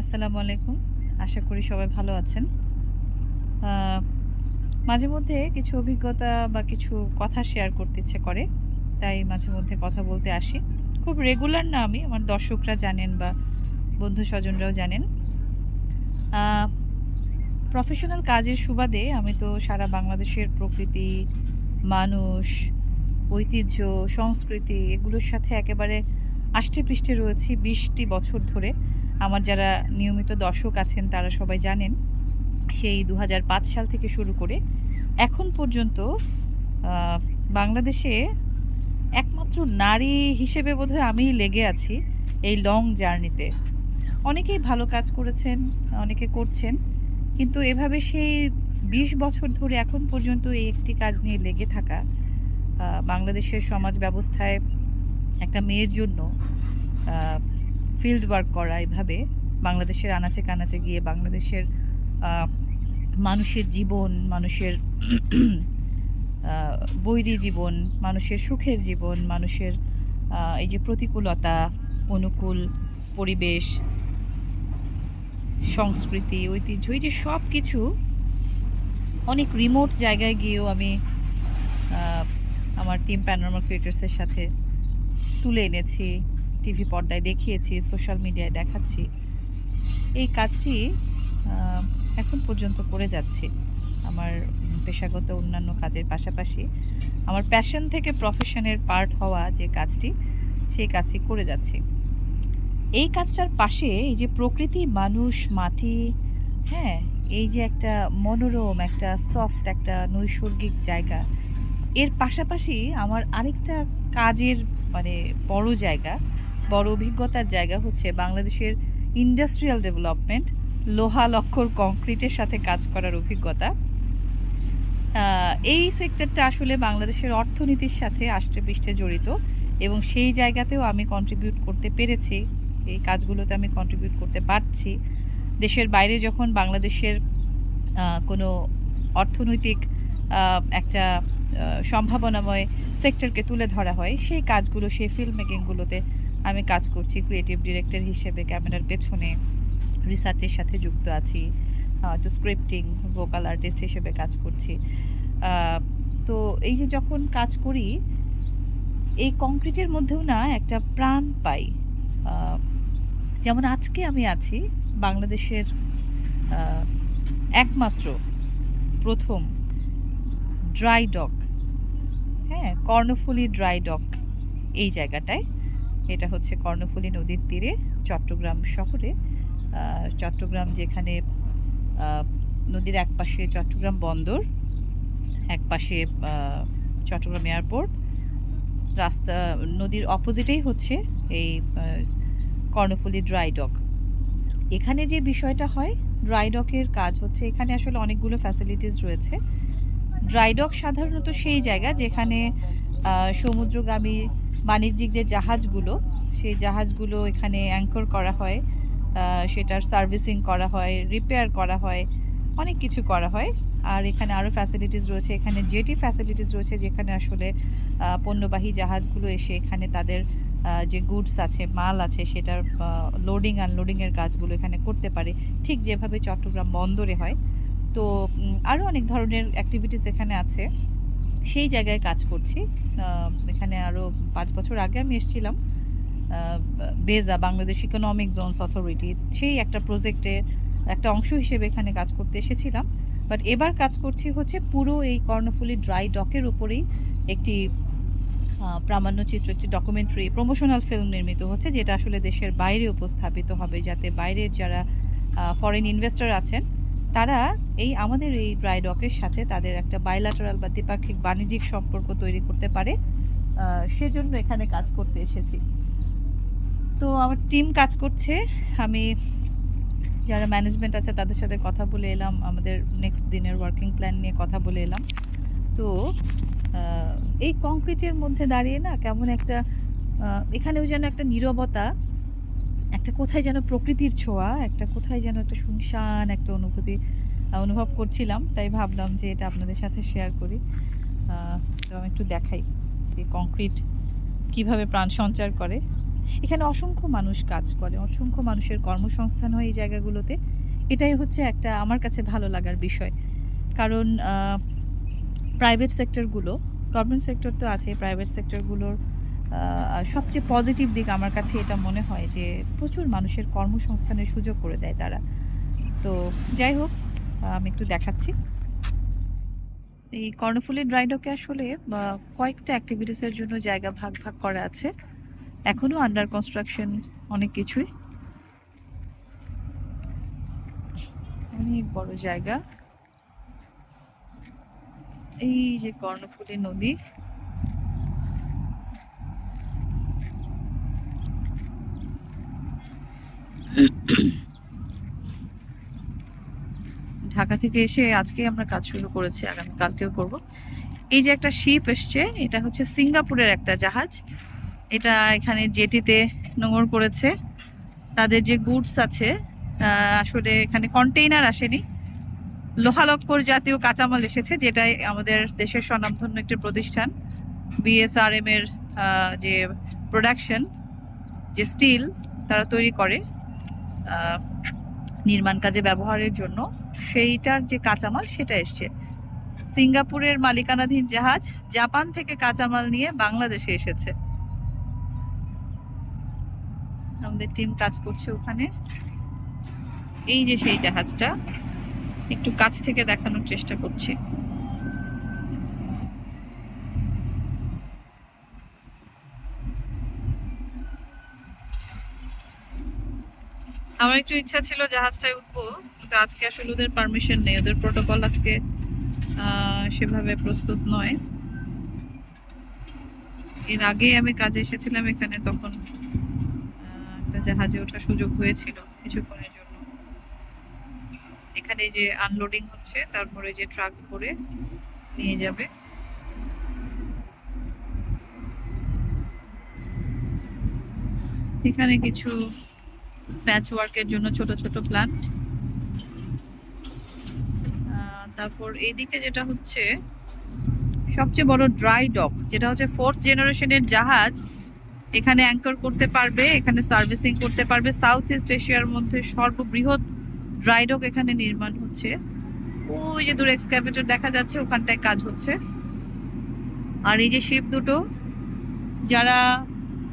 আসসালামু আলাইকুম। আশা করি সবাই ভালো আছেন। মাঝে মধ্যে কিছু অভিজ্ঞতা বা কিছু কথা শেয়ার করতে ইচ্ছে করে, তাই মাঝে মধ্যে কথা বলতে আসি। খুব রেগুলার না আমি, আমার দর্শকরা জানেন বা বন্ধু স্বজনরাও জানেন প্রফেশনাল কাজের সুবাদে আমি তো সারা বাংলাদেশের প্রকৃতি, মানুষ, ঐতিহ্য, সংস্কৃতি, এগুলোর সাথে একেবারে আষ্টে পৃষ্ঠে রয়েছি বিশটি বছর ধরে। আমার যারা নিয়মিত দর্শক আছেন, তারা সবাই জানেন, সেই দু হাজার পাঁচ সাল থেকে শুরু করে এখন পর্যন্ত বাংলাদেশে একমাত্র নারী হিসেবে বোধহয় আমিই লেগে আছি এই লং জার্নিতে অনেকেই ভালো কাজ করেছেন, অনেকে করছেন, কিন্তু এভাবে সেই বিশ বছর ধরে এখন পর্যন্ত এই একটি কাজ নিয়ে লেগে থাকা বাংলাদেশের সমাজ ব্যবস্থায় একটা মেয়ের জন্য ফিল্ড ওয়ার্ক করা, এভাবে বাংলাদেশের আনাচে কানাচে গিয়ে বাংলাদেশের মানুষের জীবন, মানুষের বৈরী জীবন, মানুষের সুখের জীবন, মানুষের এই যে প্রতিকূলতা, অনুকূল পরিবেশ, সংস্কৃতি, ঐতিহ্য, এই যে সব কিছু অনেক রিমোট জায়গায় গিয়েও আমি আমার টিম প্যানোরামা ক্রিয়েটার্সের সাথে তুলে এনেছি। টিভি পর্দায় দেখিয়েছি সোশ্যাল মিডিয়ায় দেখাচ্ছি। এই কাজটি এখন পর্যন্ত করে যাচ্ছি। আমার পেশাগত অন্যান্য কাজের পাশাপাশি আমার প্যাশন থেকে প্রফেশনের পার্ট হওয়া যে কাজটি, সেই কাজটি করে যাচ্ছি। এই কাজটার পাশে এই যে প্রকৃতি, মানুষ, মাটি হ্যাঁ এই যে একটা মনোরম, একটা সফট একটা নৈসর্গিক জায়গা, এর পাশাপাশি আমার আরেকটা কাজের মানে বড় জায়গা বড় অভিজ্ঞতার জায়গা হচ্ছে বাংলাদেশের ইন্ডাস্ট্রিয়াল ডেভেলপমেন্ট, লোহা লক্কর কংক্রিটের সাথে কাজ করার অভিজ্ঞতা। এই সেক্টরটা আসলে বাংলাদেশের অর্থনীতির সাথে আষ্টে জড়িত এবং সেই জায়গাতেও আমি কন্ট্রিবিউট করতে পেরেছি। এই কাজগুলোতে আমি কন্ট্রিবিউট করতে পারছি। দেশের বাইরে যখন বাংলাদেশের কোনো অর্থনৈতিক একটা সম্ভাবনাময় সেক্টরকে তুলে ধরা হয়, সেই কাজগুলো, সেই ফিল্ম মেকিংগুলোতে আমি কাজ করছি ক্রিয়েটিভ ডিরেক্টর হিসেবে ক্যামেরার পেছনে। রিসার্চের সাথে যুক্ত আছি তো স্ক্রিপ্টিং ভোকাল আর্টিস্ট হিসেবে কাজ করছি। তো এই যে যখন কাজ করি, এই কংক্রিটের মধ্যেও না একটা প্রাণ পাই। যেমন আজকে আমি আছি বাংলাদেশের একমাত্র প্রথম ড্রাই ডক হ্যাঁ কর্ণফুলী ড্রাই ডক এই জায়গাটায়। এটা হচ্ছে কর্ণফুলী নদীর তীরে, চট্টগ্রাম শহরে। চট্টগ্রাম যেখানে নদীর এক পাশে চট্টগ্রাম বন্দর এক পাশে চট্টগ্রাম এয়ারপোর্ট। রাস্তা, নদীর অপোজিটেই হচ্ছে এই কর্ণফুলী ড্রাই ডক। এখানে যে বিষয়টা হয়, ড্রাই ডকের কাজ হচ্ছে এখানে আসলে অনেকগুলো ফ্যাসিলিটিস রয়েছে। ড্রাই ডক সাধারণত সেই জায়গা যেখানে সমুদ্রগামী বাণিজ্যিক যে জাহাজগুলো, সেই জাহাজগুলো এখানে অ্যাঙ্কর করা হয়। সেটার সার্ভিসিং করা হয় রিপেয়ার করা হয়, অনেক কিছু করা হয়। আর এখানে আরও ফ্যাসিলিটিস রয়েছে। এখানে জেটি ফ্যাসিলিটিস রয়েছে, যেখানে আসলে পণ্যবাহী জাহাজগুলো এসে এখানে তাদের যে গুডস আছে, মাল আছে, সেটার লোডিং আনলোডিংয়ের কাজগুলো এখানে করতে পারে। ঠিক যেভাবে চট্টগ্রাম বন্দরে হয়। তো আরও অনেক ধরনের অ্যাক্টিভিটিস এখানে আছে। সেই জায়গায় কাজ করছি। এখানে আরও পাঁচ বছর আগে আমি এসেছিলাম। বেজা, বাংলাদেশ ইকোনমিক জোনস অথরিটি সেই একটা প্রজেক্টে একটা অংশ হিসেবে এখানে কাজ করতে এসেছিলাম। বাট এবার কাজ করছি হচ্ছে পুরো এই কর্ণফুলী ড্রাই ডকের উপরেই একটি প্রামাণ্যচিত্র একটি ডকুমেন্টারি প্রমোশনাল ফিল্ম নির্মিত হচ্ছে, যেটা আসলে দেশের বাইরে উপস্থাপিত হবে, যাতে বাইরের যারা ফরেন ইনভেস্টর আছেন তারা এই আমাদের এই ড্রাই ডকের সাথে তাদের একটা বাইলাটারাল বা দ্বিপাক্ষিক বাণিজ্যিক সম্পর্ক তৈরি করতে পারে। সেজন্য এখানে কাজ করতে এসেছি। তো আমার টিম কাজ করছে। আমি যারা ম্যানেজমেন্ট আছে তাদের সাথে কথা বলে এলাম। আমাদের নেক্সট দিনের ওয়ার্কিং প্ল্যান নিয়ে কথা বলে এলাম। তো এই কংক্রিটের মধ্যে দাঁড়িয়ে না কেমন একটা এখানেও যেন একটা নীরবতা একটা কোথায় যেন প্রকৃতির ছোঁয়া, একটা কোথায় যেন একটা শুনশান, একটা অনুভূতি অনুভব করছিলাম, তাই ভাবলাম যে এটা আপনাদের সাথে শেয়ার করি। তো আমি একটু দেখাই যে কংক্রিট কীভাবে প্রাণ সঞ্চার করে। এখানে অসংখ্য মানুষ কাজ করে, অসংখ্য মানুষের কর্মসংস্থান হয় এই জায়গাগুলোতে। এটাই হচ্ছে একটা আমার কাছে ভালো লাগার বিষয়। কারণ প্রাইভেট সেক্টরগুলো গভর্নমেন্ট সেক্টর তো আছে প্রাইভেট সেক্টরগুলোর সবচেয়ে পজিটিভ দিক আমার কাছে এটা মনে হয় যে প্রচুর মানুষের কর্মসংস্থানের সুযোগ করে দেয় তারা। তো যাই হোক আমি একটু দেখাচ্ছি। এই কর্ণফুলী ড্রাইডকে আসলে কয়েকটা অ্যাক্টিভিটিসের জন্য জায়গা ভাগ ভাগ করা আছে। এখনও আন্ডার কনস্ট্রাকশন অনেক কিছুই। অনেক বড় জায়গা। এই যে কর্ণফুলী নদী। ঢাকা থেকে এসে আজকে আমরা কাজ শুরু করেছি, আগামী কালকেও করব। এই যে একটা শিপ এসছে, এটা হচ্ছে সিঙ্গাপুরের একটা জাহাজ। এটা এখানে জেটিতে নোঙর করেছে। তাদের যে গুডস আছে আসলে এখানে কন্টেইনার আসেনি। লোহালক্কর জাতীয় কাঁচামাল এসেছে, যেটাই আমাদের দেশের স্বনামধন্য একটি প্রতিষ্ঠান। বিএসআরএম এর যে প্রোডাকশন যে স্টিল তারা তৈরি করে। নির্মাণ কাজে ব্যবহারের জন্য সেইটার যে কাঁচামাল সেটা এসছে। সিঙ্গাপুরের মালিকানাধীন জাহাজ জাপান থেকে কাঁচামাল নিয়ে বাংলাদেশে এসেছে। আমাদের টিম কাজ করছে ওখানে। এই যে সেই জাহাজটা, একটু কাছ থেকে দেখানোর চেষ্টা করছি। আমার একটু ইচ্ছা ছিল জাহাজটায় উঠবো, কিন্তু আজকে আসলে ওদের পারমিশন নেই। ওদের প্রোটোকল আজকে সেভাবে প্রস্তুত নয়। এর আগে আমি কাজে এসেছিলাম এখানে, তখন একটা জাহাজে ওঠার সুযোগ হয়েছিল কিছুক্ষণের জন্য। এখানে যে আনলোডিং হচ্ছে, তারপরে যে ট্রাক করে নিয়ে যাবে। এখানে কিছু প্যাচ ওয়ার্কের জন্য ছোট ছোট প্ল্যান্ট তারপর এইদিকে যেটা হচ্ছে, সবচেয়ে বড় ড্রাই ডক যেটা হচ্ছে ফোর্থ জেনারেশনের জাহাজ, এখানে অ্যাঙ্কর করতে পারবে, এখানে সার্ভিসিং করতে পারবে। সাউথ ইস্ট এশিয়ার মধ্যে সর্ববৃহৎ ড্রাই ডক এখানে নির্মাণ হচ্ছে। ওই যে দূরে এক্সক্যাভেটর দেখা যাচ্ছে, ওখানটায় কাজ হচ্ছে। আর এই যে শিপ দুটো, যারা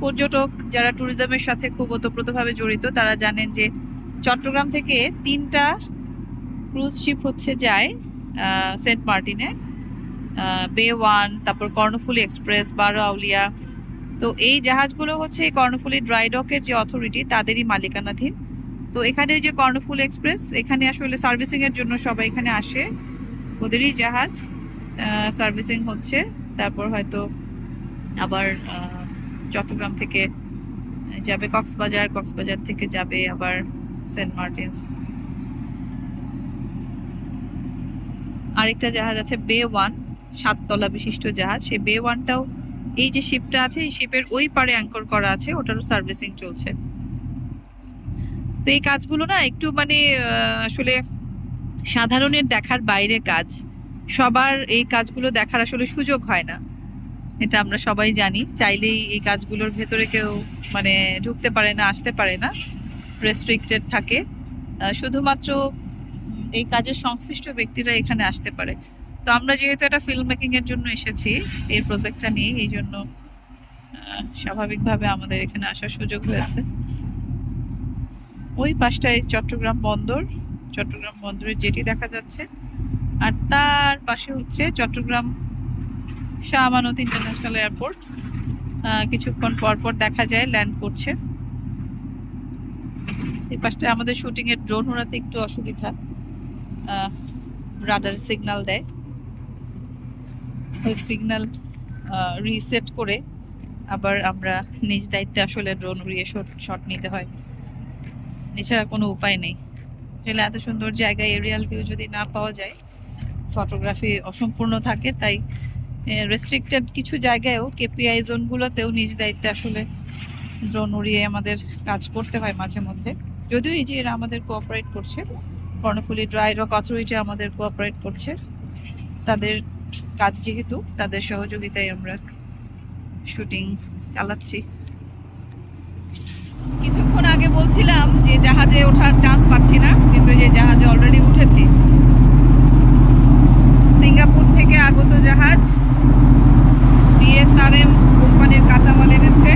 পর্যটক যারা ট্যুরিজমের সাথে খুব ওতপ্রোতভাবে জড়িত, তারা জানেন যে চট্টগ্রাম থেকে তিনটা ক্রুজ শিপ হচ্ছে যায় সেন্ট মার্টিনে বে ওয়ান তারপর কর্ণফুলী এক্সপ্রেস বারো আউলিয়া তো এই জাহাজগুলো হচ্ছে এই কর্ণফুলী ড্রাই ডকের যে অথরিটি তাদেরই মালিকানাধীন। তো এখানে যে কর্ণফুল এক্সপ্রেস এখানে আসলে সার্ভিসিং এর জন্য সবাই এখানে আসে। ওদেরই জাহাজ সার্ভিসিং হচ্ছে। তারপর হয়তো আবার চট্টগ্রাম থেকে যাবে, কক্সবাজার কক্সবাজার থেকে যাবে আবার সেন্ট মার্টিনস। আরেকটা জাহাজ আছে বে ওয়ান, সাততলা বিশিষ্ট জাহাজ। সেই বে ওয়ানটাও এই যে শিপটা আছে, এই শিপের ওই পারে অ্যাঙ্কর করা আছে, ওটারও সার্ভিসিং চলছে। তো এই কাজগুলো না একটু মানে আসলে সাধারণের দেখার বাইরে কাজ। সবার এই কাজগুলো দেখার আসলে সুযোগ হয় না। এটা আমরা সবাই জানি। চাইলেই এই কাজগুলোর ভেতরে কেউ মানে ঢুকতে পারে না, আসতে পারে না। রেস্ট্রিক্টেড থাকে। শুধুমাত্র এই কাজের সংশ্লিষ্ট ব্যক্তিরা এখানে আসতে পারে। তো আমরা যেহেতু একটা ফিল্ম মেকিং এর জন্য এসেছি, এই প্রজেক্টটা নিয়ে, এই জন্য স্বাভাবিকভাবে আমাদের এখানে আসার সুযোগ হয়েছে। ওই পাশটায় চট্টগ্রাম বন্দর, চট্টগ্রাম বন্দরের যেটি দেখা যাচ্ছে। আর তার পাশে হচ্ছে চট্টগ্রাম শাহ আমানত ইন্টারন্যাশনাল এয়ারপোর্ট। কিছুক্ষণ পর পর দেখা যায়, ল্যান্ড করছে। এই পাশটায় আমাদের শুটিং এর ড্রোন ওড়াতে একটু অসুবিধা। রাডার সিগন্যাল দেয়। ওই সিগন্যাল রিসেট করে আবার আমরা নিজ দায়িত্বে আসলে ড্রোন উড়িয়ে শট নিতে হয়। এছাড়া কোনো উপায় নেই। আসলে এত সুন্দর জায়গায় এরিয়াল ভিউ যদি না পাওয়া যায় ফটোগ্রাফি অসম্পূর্ণ থাকে, তাই রেস্ট্রিক্টেড কিছু জায়গায়ও কেপিআই জোনগুলোতেও নিজ দায়িত্বে আসলে ড্রোন উড়িয়ে আমাদের কাজ করতে হয় মাঝে মধ্যে। যদিও এই যে এরা আমাদের কোঅপারেট করছে, কর্ণফুলি ড্রাই রক অথরিটি আমাদের কোঅপারেট করছে। তাদের কাজ যেহেতু, তাদের সহযোগিতায় আমরা শুটিং চালাচ্ছি। কিছুক্ষণ আগে বলছিলাম যে জাহাজে ওঠার চান্স পাচ্ছি না, কিন্তু যে জাহাজে অলরেডি উঠেছি সিঙ্গাপুর থেকে আগত জাহাজ ডিএসআরএম কোম্পানির কাঁচামাল এনেছে।